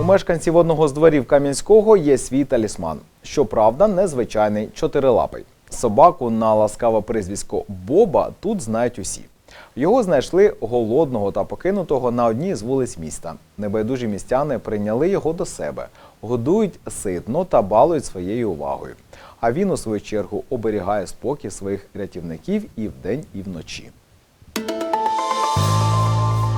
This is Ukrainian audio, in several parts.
У мешканців одного з дворів Кам'янського є свій талісман. Щоправда, незвичайний чотирилапий. Собаку на ласкаве прізвисько Боба тут знають усі. Його знайшли голодного та покинутого на одній з вулиць міста. Небайдужі містяни прийняли його до себе, годують ситно та балують своєю увагою. А він, у свою чергу, оберігає спокій своїх рятівників і вдень, і вночі.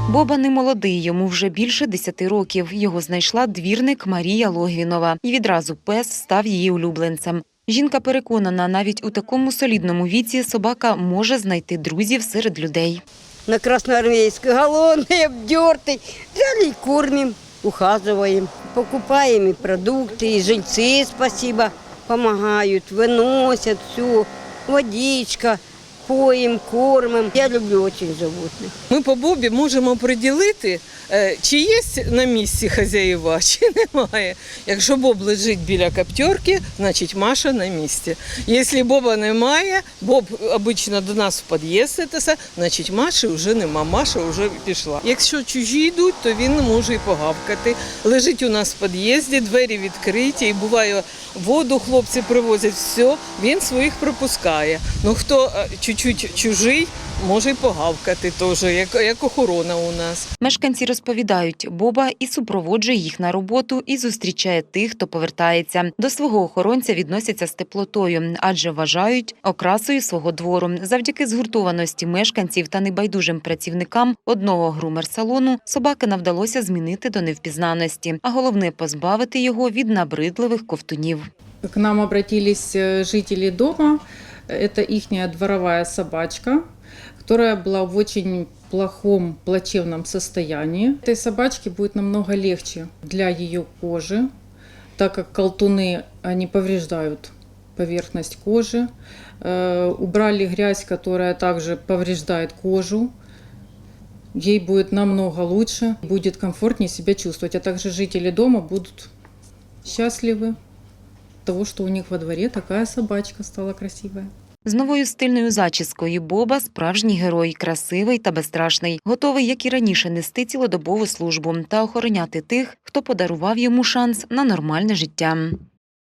Боба не молодий, йому вже більше 10 років. Його знайшла двірник Марія Логвінова. І відразу пес став її улюбленцем. Жінка переконана, навіть у такому солідному віці собака може знайти друзів серед людей. на красноармейской, голодный, обдертый. Взяли и кормим, ухаживаем. Покупаем и продукты, и жильцы, спасибо, помогают, выносят все. Водичка, поим, кормим. Я люблю очень животных. Ми по Бобі можемо приділити, е, чи є на місці хазяїва, чи немає. Якщо Боб лежить біля каптерки, значить Маша на місці. Якщо Боба немає, Боб обично до нас в під'їзд, значить Маші вже нема, Маша вже пішла. Якщо чужі йдуть, то він може і погавкати. Лежить у нас в під'їзді, двері відкриті, і буває воду хлопці привозять, все, він своїх пропускає. Ну хто е, чуть-чуть чужий, може й погавкати теж, як, як охорона у нас. Мешканці розповідають, Боба і супроводжує їх на роботу, і зустрічає тих, хто повертається. До свого охоронця відносяться з теплотою, адже вважають окрасою свого двору. Завдяки згуртованості мешканців та небайдужим працівникам одного грумер-салону собакина вдалося змінити до невпізнаності, а головне позбавити його від набридливих ковтунів. К нам обратились э, жители дома. Это ихняя дворовая собачка, которая была в очень плохом, плачевном состоянии. Этой собачке будет намного легче для ее кожи, так как колтуны, они повреждают поверхность кожи. Э, Убрали грязь, которая также повреждает кожу. Ей будет намного лучше, будет комфортнее себя чувствовать, а также жители дома будут счастливы того, что у них во дворе такая собачка стала красивая. З новою стильною зачіскою Боба справжній герой, красивий та безстрашний, готовий, як і раніше, нести цілодобову службу та охороняти тих, хто подарував йому шанс на нормальне життя.